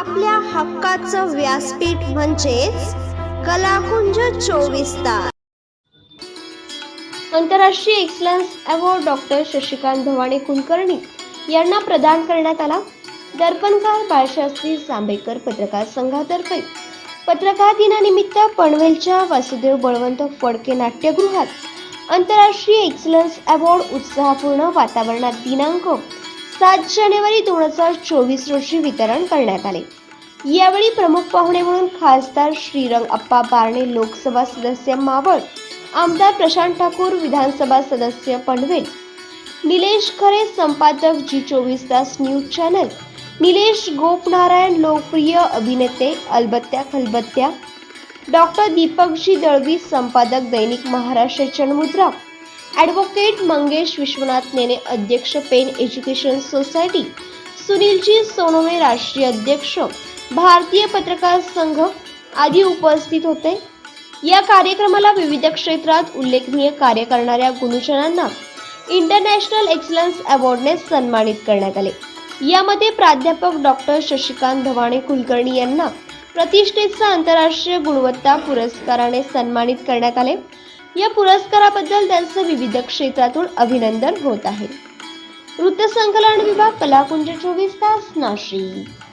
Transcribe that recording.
आपल्या हक्काचं व्यासपीठ म्हणजेच कलाकुंज चोवीस तास. आंतरराष्ट्रीय excellence award doctor Shashikant Dhawane Kulkarni यांना प्रदान करण्यात आला. दर्पणकार बाळशास्त्री जांभेकर पत्रकार संघातर्फे. पत्रकार दिनानिमित्त पनवेलच्या वासुदेव बळवंत फडके नाट्यगृहात आंतरराष्ट्रीय एक्सलन्स अवॉर्ड उत्साहपूर्ण वातावरणात दिनांक सात जानेवारी दोन हजार चोवीस रोजी वितरण करण्यात आले. यावेळी प्रमुख पाहुणे म्हणून खासदार श्रीरंग अप्पा बारणे लोकसभा सदस्य मावळ आमदार प्रशांत ठाकूर विधानसभा सदस्य पनवेल निलेश खरे संपादक जी चोवीस तास न्यूज चॅनल निलेश गोपनारायण लोकप्रिय अभिनेते अलबत्त्या खलबत्त्या डॉक्टर दीपकजी दळवी संपादक दैनिक महाराष्ट्र मुद्रा ॲडव्होकेट मंगेश विश्वनाथ नेने अध्यक्ष पेन एज्युकेशन सोसायटी सुनीलजी सोनवणे राष्ट्रीय अध्यक्ष भारतीय पत्रकार संघ आदी उपस्थित होते. या कार्यक्रमाला विविध क्षेत्रात उल्लेखनीय कार्य करणाऱ्या गुणजनांना इंटरनॅशनल एक्सलन्स अवॉर्डने सन्मानित करण्यात आले. यामध्ये प्राध्यापक डॉक्टर शशिकांत धवाणे कुलकर्णी यांना प्रतिष्ठेचा आंतरराष्ट्रीय गुणवत्ता पुरस्काराने सन्मानित करण्यात आले. या पुरस्काराबद्दल त्यांचं विविध क्षेत्रातून अभिनंदन होत आहे. वृत्तसंकलन विभाग कलाकुंज चोवीस तास नाशिक.